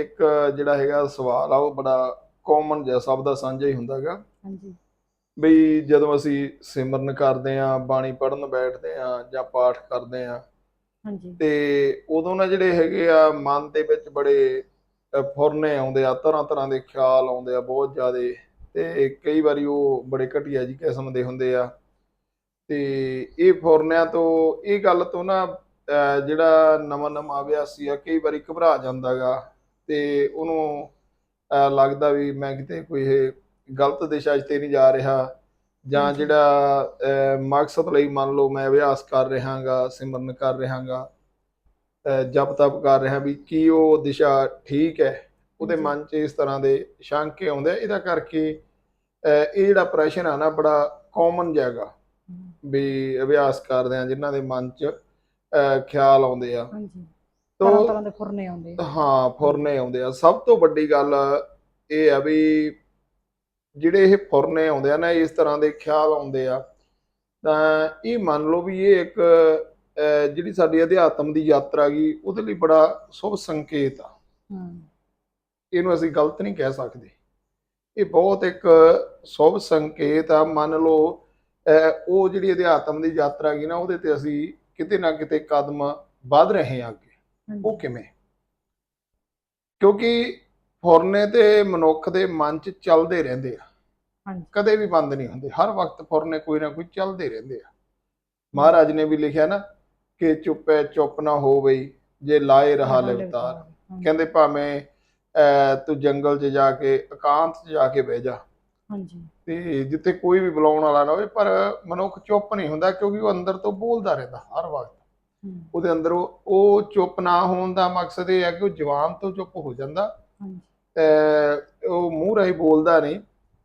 ਇੱਕ ਜਿਹੜਾ ਹੈਗਾ ਸਵਾਲ ਆ ਉਹ ਬੜਾ ਕਾਮਨ ਜਿਹਾ ਸਭ ਦਾ ਸਾਂਝਾ ਹੀ ਹੁੰਦਾ ਹੈਗਾ। ਹਾਂਜੀ। ਬਈ ਜਦੋਂ ਅਸੀਂ ਸਿਮਰਨ ਕਰਦੇ ਆਂ ਬਾਣੀ ਪੜ੍ਹਨ ਬੈਠਦੇ ਆਂ ਜਾਂ ਪਾਠ ਕਰਦੇ ਆਂ ਹਾਂਜੀ। ਤੇ ਉਦੋਂ ਨਾ ਜਿਹੜੇ ਹੈਗੇ ਆ ਮਨ ਦੇ ਵਿੱਚ ਬੜੇ ਫੁਰਨੇ ਆਉਂਦੇ ਆ ਤਰ੍ਹਾਂ ਤਰ੍ਹਾਂ ਦੇ ਖਿਆਲ ਆਉਂਦੇ ਆ ਬਹੁਤ ਜ਼ਿਆਦੇ ਤੇ ਕਈ ਵਾਰੀ ਉਹ ਬੜੇ ਘਟੀਆ ਜੀ ਕਿਸਮ ਦੇ ਹੁੰਦੇ ਆ। ਤੇ ਇਹ ਫੁਰਨਿਆਂ ਤੋਂ ਇਹ ਗੱਲ ਤੋਂ ਨਾ ਜਿਹੜਾ ਨਵਾਂ ਨਵਾਂ ਅਭਿਆਸੀ ਆ ਕਈ ਵਾਰੀ ਘਬਰਾ ਜਾਂਦਾਗਾ ਤੇ ਉਹਨੂੰ ਲੱਗਦਾ ਵੀ ਮੈਂ ਕਿਤੇ ਕੋਈ ਇਹ ਗਲਤ ਦਿਸ਼ਾ 'ਚ ਤੇ ਨਹੀਂ ਜਾ ਰਿਹਾ ਜਾਂ। ਜਿਹੜਾ ਮਕਸਦ ਲਈ ਮੰਨ ਲਓ ਮੈਂ ਅਭਿਆਸ ਕਰ ਰਿਹਾਗਾ ਸਿਮਰਨ ਕਰ ਰਿਹਾਗਾ ਜਪ ਤਪ ਕਰ ਰਿਹਾ ਵੀ ਕੀ ਉਹ ਦਿਸ਼ਾ ਠੀਕ ਹੈ ਉਹਦੇ। ਮਨ 'ਚ ਇਸ ਤਰ੍ਹਾਂ ਦੇ ਸ਼ੰਕੇ ਆਉਂਦੇ ਆ ਇਹਦਾ ਕਰਕੇ ਇਹ ਜਿਹੜਾ ਪ੍ਰਸ਼ਨ ਆ ਨਾ ਬੜਾ ਕਾਮਨ ਜੈਗਾ ਹਮ, ਵੀ ਅਭਿਆਸ ਕਰਦੇ ਆ ਜਿਨ੍ਹਾਂ ਦੇ ਮਨ 'ਚ ਖਿਆਲ ਆਉਂਦੇ ਆ ਹਾਂਜੀ ਤਰ੍ਹਾਂ ਤੋ ਤਰ੍ਹਾਂ ਦੇ ਫੁਰਨੇ ਆਉਂਦੇ ਆ। ਹਾਂ ਫੁਰਨੇ ਆਉਂਦੇ ਆ। ਸਭ ਤੋਂ ਵੱਡੀ ਗੱਲ ਇਹ ਆ ਵੀ ਜਿਹੜੇ ਇਹ ਫੁਰਨੇ ਆਉਂਦੇ ਆ ਨਾ ਇਸ ਤਰ੍ਹਾਂ ਦੇ ਖਿਆਲ ਆਉਂਦੇ ਆ। ਤਾਂ ਇਹ ਮੰਨ ਲਓ ਵੀ ਇਹ ਇੱਕ ਜਿਹੜੀ ਸਾਡੀ ਅਧਿਆਤਮ ਦੀ ਯਾਤਰਾ ਗਈ ਉਹਦੇ ਲਈ ਬੜਾ ਸ਼ੁਭ ਸੰਕੇਤ ਆ। ਇਹਨੂੰ ਅਸੀਂ ਗਲਤ ਨਹੀਂ ਕਹਿ ਸਕਦੇ। ਇਹ ਬਹੁਤ ਇੱਕ ਸ਼ੁਭ ਸੰਕੇਤ ਆ। ਮੰਨ ਲਓ ਉਹ ਜਿਹੜੀ ਅਧਿਆਤਮ ਦੀ ਯਾਤਰਾ ਗਈ ਨਾ ਉਹਦੇ ਤੇ ਅਸੀਂ ਕਿਤੇ ਨਾ ਕਿਤੇ ਕਦਮ ਵੱਧ ਰਹੇ ਹਾਂ ਅੱਗੇ। ਉਹ ਕਿਵੇਂ? ਕਿਉਂਕਿ ਫੁਰਨੇ ਤੇ ਮਨੁੱਖ ਦੇ ਮਨ 'ਚ ਚੱਲਦੇ ਰਹਿੰਦੇ ਆ। ਹਾਂਜੀ। ਕਦੇ ਵੀ ਬੰਦ ਨਹੀਂ ਹੁੰਦੇ। ਹਰ ਵਕਤ ਫੁਰਨੇ ਕੋਈ ਨਾ ਕੋਈ ਚੱਲਦੇ ਰਹਿੰਦੇ ਆ। ਮਹਾਰਾਜ ਨੇ ਵੀ ਲਿਖਿਆ ਨਾ ਕਿ ਚੁੱਪੈ ਚੁੱਪ ਨਾ ਹੋ ਬਈ ਜੇ ਲਾਏ ਰਹਾ ਲਵਤਾਰ ਕਹਿੰਦੇ ਭਾਵੇਂ ਤੂੰ ਜੰਗਲ 'ਚ ਜਾ ਕੇ ਇਕਾਂਤ 'ਚ ਜਾ ਕੇ ਬਹਿ ਜਾ। ਹਾਂਜੀ। ਤੇ ਜਿੱਥੇ ਕੋਈ ਵੀ ਬੁਲਾਉਣ ਵਾਲਾ ਨਾ ਹੋਵੇ ਪਰ ਮਨੁੱਖ ਚੁੱਪ ਨਹੀਂ ਹੁੰਦਾ ਕਿਉਂਕਿ ਉਹ ਅੰਦਰ ਤੋਂ ਬੋਲਦਾ ਰਹਿੰਦਾ ਹਰ ਵਕਤ। ਉਹਦੇ ਅੰਦਰ ਉਹ ਚੁੱਪ ਨਾ ਹੋਣ ਦਾ ਮਕਸਦ ਇਹ ਹੈ ਕਿ ਉਹ ਜਵਾਨ ਤੋਂ ਚੁੱਪ ਹੋ ਜਾਂਦਾ। ਉਹ ਮੂੰਹ ਰਾਹੀਂ ਬੋਲਦਾ ਨਹੀਂ।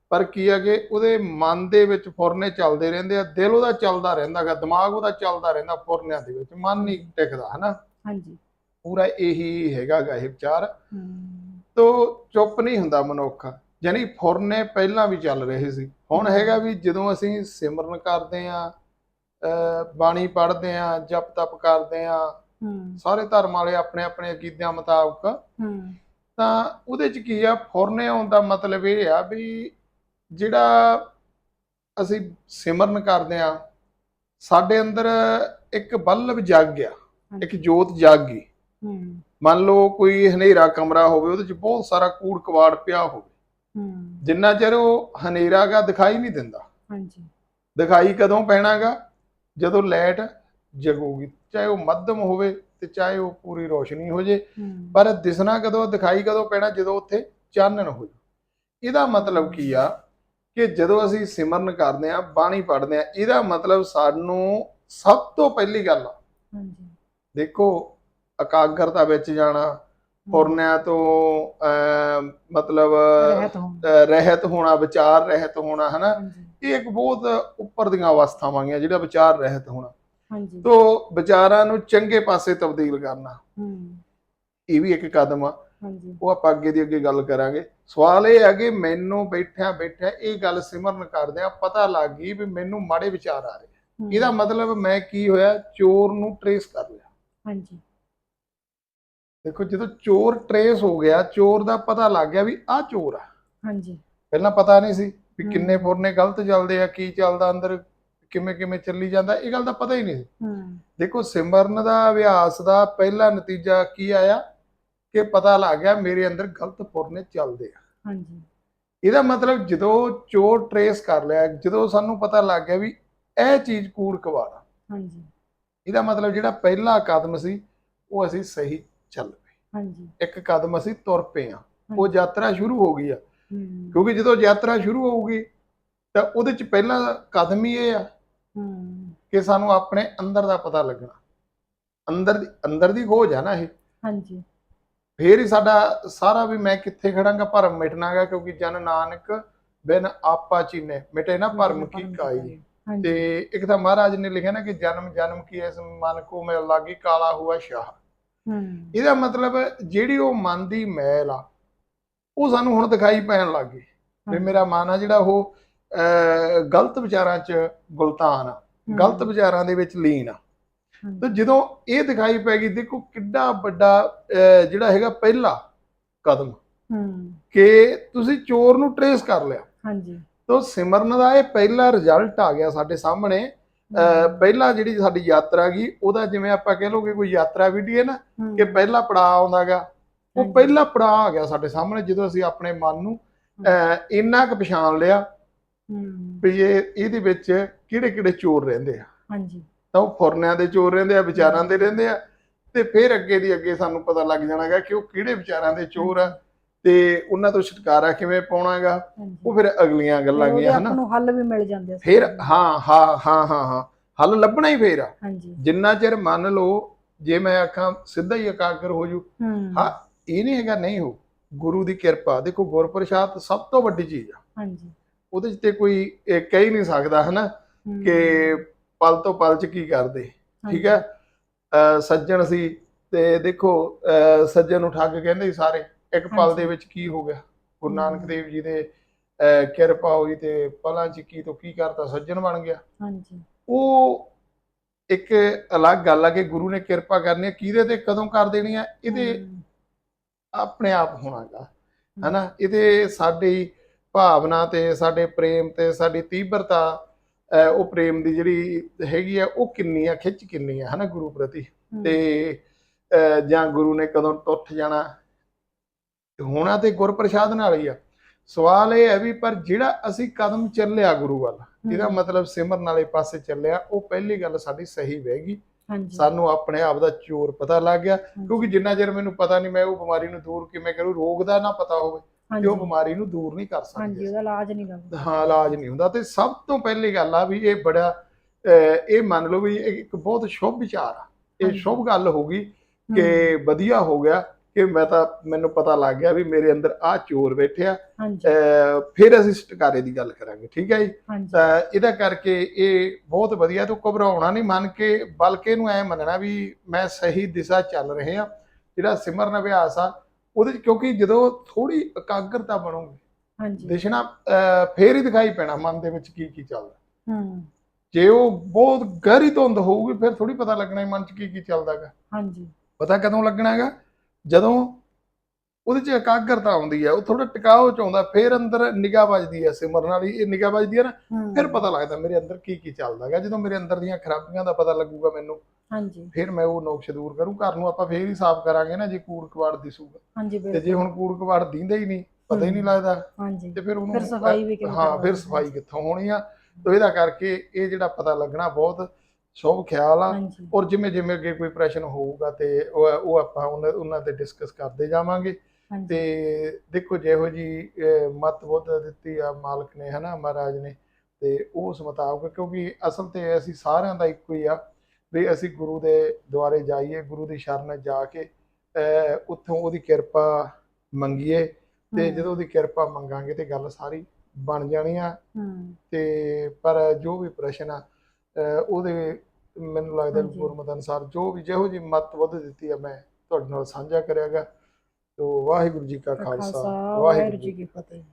ਪਰ ਕੀ ਹੈ ਕਿ ਉਹਦੇ ਮਨ ਦੇ ਵਿੱਚ ਫੁਰਨੇ ਚੱਲਦੇ ਰਹਿੰਦੇ ਆ ਦਿਲ ਉਹਦਾ ਚੱਲਦਾ ਰਹਿੰਦਾਗਾ ਦਿਮਾਗ ਉਹਦਾ ਚੱਲਦਾ ਰਹਿੰਦਾ ਫੁਰਨਿਆਂ ਦੇ ਵਿੱਚ ਮਨ ਨਹੀਂ ਟਿਕਦਾ ਹਨਾ? ਹਾਂਜੀ। ਪੂਰਾ ਇਹੀ ਹੈਗਾਗਾ ਇਹ ਵਿਚਾਰ। ਤੋ ਚੁੱਪ ਨਹੀਂ ਹੁੰਦਾ ਮਨੁੱਖ ਯਾਨੀ ਫੁਰਨੇ ਪਹਿਲਾਂ ਵੀ ਚੱਲ ਰਹੇ ਸੀ। ਹੁਣ ਹੈਗਾ ਵੀ ਜਦੋਂ ਅਸੀਂ ਸਿਮਰਨ ਕਰਦੇ ਆ ਬਾਣੀ ਪੜ੍ਹਦੇ ਆ ਜਪ ਤਪ ਕਰਦੇ ਆ ਸਾਰੇ ਧਰਮ ਵਾਲੇ ਆਪਣੇ ਆਪਣੇ ਅਕੀਦਿਆਂ ਮੁਤਾਬਕ। ਤਾਂ ਉਹਦੇ ਚ ਕੀ ਆ? ਫੁਰਨੇ ਆਉਣ ਦਾ ਮਤਲਬ ਇਹ ਆ ਵੀ ਜਿਹੜਾ ਅਸੀਂ ਸਿਮਰਨ ਕਰਦੇ ਆ ਸਾਡੇ ਅੰਦਰ ਇੱਕ ਬਲਬ ਜਗ ਗਿਆ ਇੱਕ ਜੋਤ ਜਾਗ ਗਈ ਮੰਨ ਲਓ ਕੋਈ ਹਨੇਰਾ ਕਮਰਾ ਹੋਵੇ ਉਹਦੇ ਚ ਬਹੁਤ ਸਾਰਾ ਕੂੜ ਕਵਾੜ ਪਿਆ ਹੋਵੇ। ਜਿੰਨਾ ਚਿਰ ਉਹ ਹਨੇਰਾ ਗਾ ਦਿਖਾਈ ਨਹੀਂ ਦਿੰਦਾ। ਹਾਂਜੀ। ਦਿਖਾਈ ਕਦੋਂ ਪੈਣਾਗਾ? ਜਦੋਂ ਲਾਈਟ ਜਗੂਗੀ ਚਾਹੇ ਉਹ ਮੱਧਮ ਹੋਵੇ ਤੇ ਚਾਹੇ ਉਹ ਪੂਰੀ ਰੋਸ਼ਨੀ ਹੋ ਜੇ ਪਰ ਦਿਸਣਾ ਕਦੋਂ ਦਿਖਾਈ ਕਦੋਂ ਪੈਣਾ ਜਦੋਂ ਉੱਥੇ ਚਾਨਣ ਹੋ ਜਾਊ ਇਹਦਾ ਮਤਲਬ ਕੀ ਆ ਕਿ ਜਦੋਂ ਅਸੀਂ ਸਿਮਰਨ ਕਰਦੇ ਆ ਬਾਣੀ ਪੜ੍ਹਦੇ ਆ ਇਹਦਾ ਮਤਲਬ ਸਾਨੂੰ ਸਭ ਤੋਂ ਪਹਿਲੀ ਗੱਲ ਆ। ਹਾਂਜੀ। ਦੇਖੋ ਇਕਾਗਰਤਾ ਵਿੱਚ ਜਾਣਾ ਫੁਰਨਿਆਂ ਤੋਂ ਮਤਲਬ ਰਹਿਤ ਹੋਣ। ਵਿਚਾਰ ਰਹਿਤ ਹੋਣਾ ਹਨਾ? ਇਹ ਇੱਕ ਬਹੁਤ ਉੱਪਰ ਦੀਆਂ ਅਵਸਥਾਵਾਂ ਗੀਆਂ ਜਿਹੜਾ ਵਿਚਾਰ ਰਹਿਤ ਹੋਣਾ। ਹਾਂਜੀ। ਤੋਂ ਵਿਚਾਰਾਂ ਨੂੰ ਚੰਗੇ ਪਾਸੇ ਤਬਦੀਲ ਕਰਨਾ। ਇਹ ਵੀ ਇੱਕ ਕਦਮ ਆ। ਹਾਂਜੀ। ਉਹ ਆਪਾਂ ਅੱਗੇ ਦੀ ਅੱਗੇ ਗੱਲ ਕਰਾਂਗੇ। ਸਵਾਲ ਇਹ ਹੈ ਕਿ ਮੈਨੂੰ ਬੈਠਿਆ ਬੈਠਿਆ ਇਹ ਗੱਲ ਸਿਮਰਨ ਕਰਦਿਆਂ ਪਤਾ ਲੱਗ ਗਈ ਵੀ ਮੈਨੂੰ ਮਾੜੇ ਵਿਚਾਰ ਆ ਰਹੇ ਇਹਦਾ ਮਤਲਬ ਮੈਂ ਕੀ ਹੋਇਆ? ਚੋਰ ਨੂੰ ਟਰੇਸ ਕਰ ਲਿਆ। ਹਾਂਜੀ। ਦੇਖੋ ਜਦੋਂ ਚੋਰ ਟਰੇਸ ਹੋ ਗਿਆ ਚੋਰ ਦਾ ਪਤਾ ਲੱਗ ਗਿਆ ਵੀ ਆਹ ਚੋਰ ਆ। ਹਾਂਜੀ। ਪਹਿਲਾਂ ਪਤਾ ਨਹੀਂ ਸੀ ਵੀ। ਕਿੰਨੇ ਫੁਰਨੇ ਗਲਤ ਚੱਲਦੇ ਆ ਕੀ ਚੱਲਦਾ ਅੰਦਰ ਕਿਵੇਂ ਕਿਵੇਂ ਚੱਲੀ ਜਾਂਦਾ ਇਹ ਗੱਲ ਦਾ ਪਤਾ ਹੀ ਨਹੀਂ ਸੀ। ਦੇਖੋ ਸਿਮਰਨ ਦਾ ਅਭਿਆਸ ਦਾ ਪਹਿਲਾ ਨਤੀਜਾ ਕੀ ਆਇਆ? ਕਿ ਪਤਾ ਲੱਗ ਗਿਆ ਮੇਰੇ ਅੰਦਰ ਗਲਤ ਫੁਰਨੇ ਚੱਲਦੇ ਆ। ਹਾਂਜੀ। ਇਹਦਾ ਮਤਲਬ ਜਦੋਂ ਚੋਰ ਟਰੇਸ ਕਰ ਲਿਆ ਜਦੋਂ ਸਾਨੂੰ ਪਤਾ ਲੱਗ ਗਿਆ ਵੀ ਇਹ ਚੀਜ਼ ਕੂੜ ਕਵਾੜਾ ਹਾਂਜੀ। ਇਹਦਾ ਮਤਲਬ ਜਿਹੜਾ ਪਹਿਲਾ ਕਦਮ ਸੀ ਉਹ ਅਸੀਂ ਸਹੀ ਚੱਲ ਪਏ। ਹਾਂਜੀ। ਇੱਕ ਕਦਮ ਅਸੀਂ ਤੁਰ ਪਏ ਆ ਉਹ ਯਾਤਰਾ ਸ਼ੁਰੂ ਹੋ ਗਈ ਆ। ਕਿਉਂਕਿ ਜਦੋਂ ਯਾਤਰਾ ਸ਼ੁਰੂ ਹੋਊਗੀ ਤਾਂ ਉਹਦੇ ਚ ਪਹਿਲਾ ਕਦਮ ਹੀ ਇਹ ਆ ਕਿ ਸਾਨੂੰ ਆਪਣੇ ਅੰਦਰ ਦਾ ਪਤਾ ਲੱਗਣਾ। ਅੰਦਰ ਦੀ ਅੰਦਰ ਦੀ ਖੋਜ ਆ ਨਾ ਇਹ। ਹਾਂਜੀ। ਫੇਰ ਹੀ ਸਾਡਾ ਸਾਰਾ ਵੀ ਮੈਂ ਕਿੱਥੇ ਖੜਾਂਗਾ ਭਰਮ ਮਿਟਣਾਗਾ ਕਿਉਂਕਿ ਜਨ ਨਾਨਕ ਬਿਨ ਆਪਾ ਚੀਨੇ। ਮਿਟੇ ਨਾ ਭਰਮ ਕੀ ਕਾਈ। ਤੇ ਇੱਕ ਤਾਂ ਮਹਾਰਾਜ ਨੇ ਲਿਖਿਆ ਨਾ ਕਿ ਜਨਮ ਜਨਮ ਕੀ ਇਸ ਮਨ ਕੋ ਮਿਲ ਲਾਗੀ ਕਾਲਾ ਹੁਆ ਸ਼ਾਹ। ਇਹਦਾ ਮਤਲਬ ਜਿਹੜੀ ਉਹ ਮਨ ਦੀ ਮੈਲ ਆ ਉਹ ਸਾਨੂੰ ਹੁਣ ਦਿਖਾਈ ਪੈਣ ਲੱਗ ਗਈ ਵੀ ਮੇਰਾ ਮਨ ਆ ਜਿਹੜਾ ਉਹ ਗਲਤ ਵਿਚਾਰਾਂ 'ਚ ਗੁਲਤਾਨ ਆ ਗਲਤ ਵਿਚਾਰਾਂ ਦੇ ਵਿੱਚ ਲੀਨ ਆ। ਤੇ ਜਦੋਂ ਇਹ ਦਿਖਾਈ ਪੈ ਗਈ ਦੇਖੋ ਕਿੱਡਾ ਵੱਡਾ ਜਿਹੜਾ ਹੈਗਾ ਪਹਿਲਾ ਕਦਮ ਹੂੰ। ਕਿ ਤੁਸੀਂ ਚੋਰ ਨੂੰ ਟਰੇਸ ਕਰ ਲਿਆ। ਹਾਂਜੀ। ਤੋ ਸਿਮਰਨ ਦਾ ਇਹ ਪਹਿਲਾ ਰਿਜ਼ਲਟ ਆ ਗਿਆ ਸਾਡੇ ਸਾਹਮਣੇ। ਪਹਿਲਾ ਜਿਹੜੀ ਸਾਡੀ ਯਾਤਰਾ ਗਈ ਉਹਦਾ ਜਿਵੇਂ ਆਪਾਂ ਕਹਿ ਲੋਗੇ ਕੋਈ ਯਾਤਰਾ ਵੀਡੀਓ ਨਾ ਕਿ ਪਹਿਲਾ ਪੜਾਅ ਆਉਂਦਾਗਾ। ਉਹ। ਪਹਿਲਾ ਪੜਾਅ ਆ ਗਿਆ ਸਾਡੇ ਸਾਹਮਣੇ ਜਦੋਂ ਅਸੀਂ ਆਪਣੇ ਮਨ ਨੂੰ ਇੰਨਾ ਕੁ ਪਛਾਣ ਲਿਆ ਵੀ ਇਹ ਇਹਦੇ ਵਿੱਚ ਕਿਹੜੇ ਕਿਹੜੇ ਚੋਰ ਰਹਿੰਦੇ ਆ। ਹਾਂਜੀ। ਤਾਂ ਉਹ ਫੁਰਨਿਆਂ ਦੇ ਚੋਰ ਰਹਿੰਦੇ ਆ ਵਿਚਾਰਾਂ ਦੇ ਰਹਿੰਦੇ ਆ ਤੇ ਫਿਰ ਅੱਗੇ ਦੀ ਅੱਗੇ ਸਾਨੂੰ ਪਤਾ ਲੱਗ ਜਾਣਾਗਾ ਕਿ ਉਹ ਕਿਹੜੇ ਵਿਚਾਰਾਂ ਦੇ ਚੋਰ ਆ। ਤੇ ਉਹਨਾਂ ਤੋਂ ਛੁਟਕਾਰਾ ਕਿਵੇਂ ਪਾਉਣਾਗਾ? ਉਹ ਫਿਰ ਅਗਲੀਆਂ ਗੱਲਾਂ ਆਪ ਹਨਾ? ਨੂੰ ਹੱਲ ਵੀ ਮਿਲ ਜਾਂਦੇ ਆ ਫਿਰ ਹਾਂ ਹਾਂ ਹਾਂ ਹਾਂ ਹਾਂ। ਹੱਲ ਲੱਭਣਾ ਹੀ ਫੇਰ ਆ। ਜਿੰਨਾ ਚਿਰ ਮੰਨ ਲਓ ਜੇ ਮੈਂ ਆਖਾਂ ਸਿੱਧਾ ਹੀ ਇਕਾਗਰ ਹੋ ਜੂ। ਹੂੰ। ਇਹ ਨਹੀਂ ਹੈਗਾ ਨਹੀਂ ਹੋ। ਗੁਰੂ ਦੀ ਕਿਰਪਾ। ਦੇਖੋ ਗੁਰਪ੍ਰਸਾਦ ਸਭ ਤੋਂ ਵੱਡੀ ਚੀਜ਼ ਆ। ਹਾਂਜੀ। ਉਹਦੇ 'ਚ ਤੇ ਕੋਈ ਇਹ ਕਹਿ ਹੀ ਨਹੀਂ ਸਕਦਾ ਹਨਾ? ਕਿ ਪਲ ਤੋਂ ਪਲ 'ਚ ਕੀ ਕਰਦੇ। ਠੀਕ ਹੈ ਸੱਜਣ ਸੀ ਤੇ ਦੇਖੋ ਸੱਜਣ ਨੂੰ ਠੱਗ ਕਹਿੰਦੇ ਸਾਰੇ। ਇੱਕ ਪਲ। ਦੇ ਵਿੱਚ ਕੀ ਹੋ ਗਿਆ? ਗੁਰੂ ਨਾਨਕ। ਦੇਵ ਜੀ ਦੇ ਕਿਰਪਾ ਹੋਈ ਤੇ ਪਲਾਂ 'ਚ ਕੀ ਤੋਂ ਕੀ ਕਰਤਾ? ਸੱਜਣ ਬਣ ਗਿਆ। ਹਾਂਜੀ। ਉਹ ਇੱਕ ਅਲੱਗ ਗੱਲ ਆ ਕਿ ਗੁਰੂ ਨੇ ਕਿਰਪਾ ਕਰਨੀ ਹੈ ਕਿਹਦੇ ਤੇ ਕਦੋਂ ਕਰ ਦੇਣੀ ਹੈ ਇਹਦੇ ਆਪਣੇ ਆਪ ਹੋਣਾਗਾ ਹਨਾ? ਇਹਦੇ ਸਾਡੀ ਭਾਵਨਾ ਤੇ ਸਾਡੇ ਪ੍ਰੇਮ ਤੇ ਸਾਡੀ ਤੀਬਰਤਾ ਉਹ ਪ੍ਰੇਮ ਦੀ ਜਿਹੜੀ ਹੈਗੀ ਆ ਉਹ ਕਿੰਨੀ ਆ? ਖਿੱਚ ਕਿੰਨੀ ਆ? ਹਨਾ ਗੁਰੂ ਪ੍ਰਤੀ? ਤੇ ਜਾਂ ਗੁਰੂ ਨੇ ਕਦੋਂ ਟੁੱਟ ਜਾਣਾ? ਹੋਣਾ ਤੇ ਗੁਰਪ੍ਰਸਾਦ ਨਾਲ ਹੀ ਆ। ਸਵਾਲ ਇਹ ਹੈ ਵੀ ਪਰ ਜਿਹੜਾ ਅਸੀਂ ਕਦਮ ਚੱਲਿਆ ਗੁਰੂ ਵੱਲ ਇਹਦਾ ਹੂੰ, ਮਤਲਬ ਸਿਮਰਨ ਵਾਲੇ ਪਾਸੇ ਚੱਲਿਆ ਉਹ ਪਹਿਲੀ ਗੱਲ ਸਾਡੀ ਸਹੀ ਵਹਿਗੀ ਹਾਂਜੀ। ਸਾਨੂੰ ਆਪਣੇ ਆਪ ਦਾ ਚੋਰ ਪਤਾ ਲੱਗ ਗਿਆ ਹਾਂਜੀ, ਕਿਉਂਕਿ ਜਿੰਨਾ ਚਿਰ ਮੈਨੂੰ ਪਤਾ ਨਹੀਂ ਮੈਂ ਉਹ ਬਿਮਾਰੀ ਨੂੰ ਦੂਰ ਕਿਵੇਂ ਕਰੂੰ ਰੋਗ ਦਾ ਨਾ ਪਤਾ ਹੋਵੇ ਕਿ ਉਹ ਹਾਂਜੀ, ਬਿਮਾਰੀ ਨੂੰ ਦੂਰ ਨਹੀਂ ਕਰ ਹਾਂਜੀ ਸਕਦੇ ਉਹਦਾ ਇਲਾਜ ਨਹੀਂ ਲੱਗਦਾ ਹਾਂ ਇਲਾਜ ਨਹੀਂ ਹੁੰਦਾ ਤੇ ਸਭ ਤੋਂ ਪਹਿਲੀ ਗੱਲ ਆ ਵੀ ਇਹ ਬੜਾ ਇਹ ਮੰਨ ਲਓ ਵੀ ਇਹ ਇੱਕ ਬਹੁਤ ਸ਼ੁਭ ਵਿਚਾਰ ਆ। ਇਹ ਹਾਂਜੀ। ਸ਼ੁਭ ਗੱਲ ਹੋ ਗਈ ਕਿ ਵਧੀਆ ਹੋ ਗਿਆ ਕਿ ਮੈਂ ਤਾਂ ਮੈਨੂੰ ਪਤਾ ਲੱਗ ਗਿਆ ਵੀ ਮੇਰੇ ਅੰਦਰ ਆ। ਚੋਰ ਬੈਠਿਆ ਫਿਰ ਅਸੀਂ ਸਟਕਾਰੇ ਦੀ ਗੱਲ ਕਰਾਂਗੇ ਠੀਕ ਹੈ ਜੀ? ਤਾਂ ਇਹਦਾ ਕਰਕੇ ਇਹ ਬਹੁਤ ਵਧੀਆ ਤੋਂ ਘਬਰਾਉਣਾ ਨਹੀਂ ਮੰਨ ਕੇ ਬਲਕਿ ਇਹਨੂੰ ਐ ਮੰਨਣਾ ਵੀ ਮੈਂ ਸਹੀ ਦਿਸ਼ਾ ਚੱਲ ਰਿਹਾ ਜਿਹੜਾ ਸਿਮਰਨ ਅਭਿਆਸ ਆ ਉਹਦੇ ਕਿਉਂਕਿ ਜਦੋਂ ਥੋੜੀ ਇਕਾਗਰਤਾ ਬਣੂਗੀ ਹਾਂਜੀ। ਦਿਸ਼ਣਾ ਫੇਰ ਹੀ ਦਿਖਾਈ ਪੈਣਾ ਮਨ ਦੇ ਵਿੱਚ ਕੀ ਕੀ ਚੱਲਦਾ। ਹੂੰ। ਜੇ ਉਹ ਬਹੁਤ ਗਹਿਰੀ ਧੁੰਦ ਹੋਊਗੀ ਫਿਰ ਥੋੜੀ ਪਤਾ ਲੱਗਣਾ ਹੀ ਮਨ 'ਚ ਕੀ ਕੀ ਚੱਲਦਾਗਾ। ਹਾਂਜੀ। ਪਤਾ ਕਦੋਂ ਲੱਗਣਾ ਹੈਗਾ ਜਦੋਂ ਉਹਦੇ 'ਚ ਇਕਾਗਰਤਾ ਆਉਂਦੀ ਹੈ ਉਹ ਥੋੜਾ ਟਿਕਾਓ ਚ ਆਉਂਦਾ ਫਿਰ ਅੰਦਰ ਨਿਗਾਹ ਵੱਜਦੀ ਹੈ ਸਿਮਰਨ ਵਾਲੀ ਇਹ ਨਿਗਾਹ ਵੱਜਦੀ ਹੈ ਨਾ ਫਿਰ ਪਤਾ ਲੱਗਦਾ ਮੇਰੇ ਅੰਦਰ ਕੀ ਕੀ ਚੱਲਦਾ ਹੈਗਾ। ਜਦੋਂ ਮੇਰੇ ਅੰਦਰ ਦੀਆਂ ਖਰਾਬੀਆਂ ਦਾ ਪਤਾ ਲੱਗੂਗਾ ਮੈਨੂੰ ਹਾਂਜੀ। ਫਿਰ ਮੈਂ ਉਹ ਨੋਕਸ਼ ਦੂਰ ਕਰੂੰ ਘਰ ਨੂੰ ਆਪਾਂ ਫੇਰ ਹੀ ਸਾਫ਼ ਕਰਾਂਗੇ ਨਾ ਜੇ ਕੂੜ ਕਵਾੜ ਦਿਸੂਗਾ। ਹਾਂਜੀ ਤੇ ਜੇ ਹੁਣ ਕੂੜ ਕਵਾੜ ਦਿੰਦਾ ਹੀ ਨਹੀਂ ਪਤਾ ਹੀ ਨਹੀਂ ਲੱਗਦਾ। ਹਾਂਜੀ। ਤੇ ਫਿਰ ਉਹਨੂੰ ਫਿਰ ਸਫ਼ਾਈ ਵੀ ਹਾਂ ਫਿਰ? ਸਫ਼ਾਈ ਕਿੱਥੋਂ ਹੋਣੀ ਆ? ਤੇ ਇਹਦਾ ਕਰਕੇ ਇਹ ਜਿਹੜਾ ਪਤਾ ਲੱਗਣਾ ਬਹੁਤ ਸ਼ੁਭ ਖਿਆਲ ਆ। ਹਾਂਜੀ। ਔਰ ਜਿਵੇਂ ਜਿਵੇਂ ਅੱਗੇ ਕੋਈ ਪ੍ਰਸ਼ਨ ਹੋਊਗਾ ਤੇ ਉਹ ਉਹ ਆਪਾਂ ਉਹਨਾਂ ਉਹਨਾਂ ਤੇ ਡਿਸਕਸ ਕਰਦੇ ਜਾਵਾਂਗੇ। ਹਾਂਜੀ। ਤੇ ਦੇਖੋ ਜਿਹੋ ਜੀ ਮਤ ਬੁੱਧ ਦਿੱਤੀ ਆ ਮਾਲਕ ਨੇ ਹਨਾ ਮਹਾਰਾਜ ਨੇ ਤੇ ਉਸ ਮੁਤਾਬਕ ਕਿਉਂਕਿ ਅਸਲ ਤੇ ਅਸੀਂ ਸਾਰਿਆਂ ਦਾ ਇੱਕੋ ਹੀ ਆ ਵੀ ਅਸੀਂ ਗੁਰੂ ਦੇ ਦੁਆਰੇ ਜਾਈਏ ਗੁਰੂ ਦੀ ਸ਼ਰਨ ਜਾ ਕੇ ਅਹ, ਉੱਥੋਂ ਉਹਦੀ ਕਿਰਪਾ ਮੰਗੀਏ ਤੇ ਜਦੋਂ ਉਹਦੀ ਕਿਰਪਾ ਮੰਗਾਂਗੇ ਤੇ ਗੱਲ ਸਾਰੀ ਬਣ ਜਾਣੀ ਆ। ਹੂੰ ਤੇ ਪਰ ਜੋ ਵੀ ਪ੍ਰਸ਼ਨ ਆ ਉਹਦੇ ਮੈਨੂੰ ਲੱਗਦਾ ਵੀ। ਗੁਰਮਤਿ ਅਨੁਸਾਰ ਜੋ ਵੀ ਜਿਹੋ ਜੀ ਮਤ ਬੁੱਧ ਦਿੱਤੀ ਆ ਮੈਂ ਤੁਹਾਡੇ ਨਾਲ ਸਾਂਝਾ ਕਰਿਆਗਾ ਤੋ ਵਾਹਿਗੁਰੂ ਜੀ ਕਾ ਖਾਲਸਾ ਵਾਹਿਗੁਰੂ ਜੀ ਕੀ ਫਤਿਹ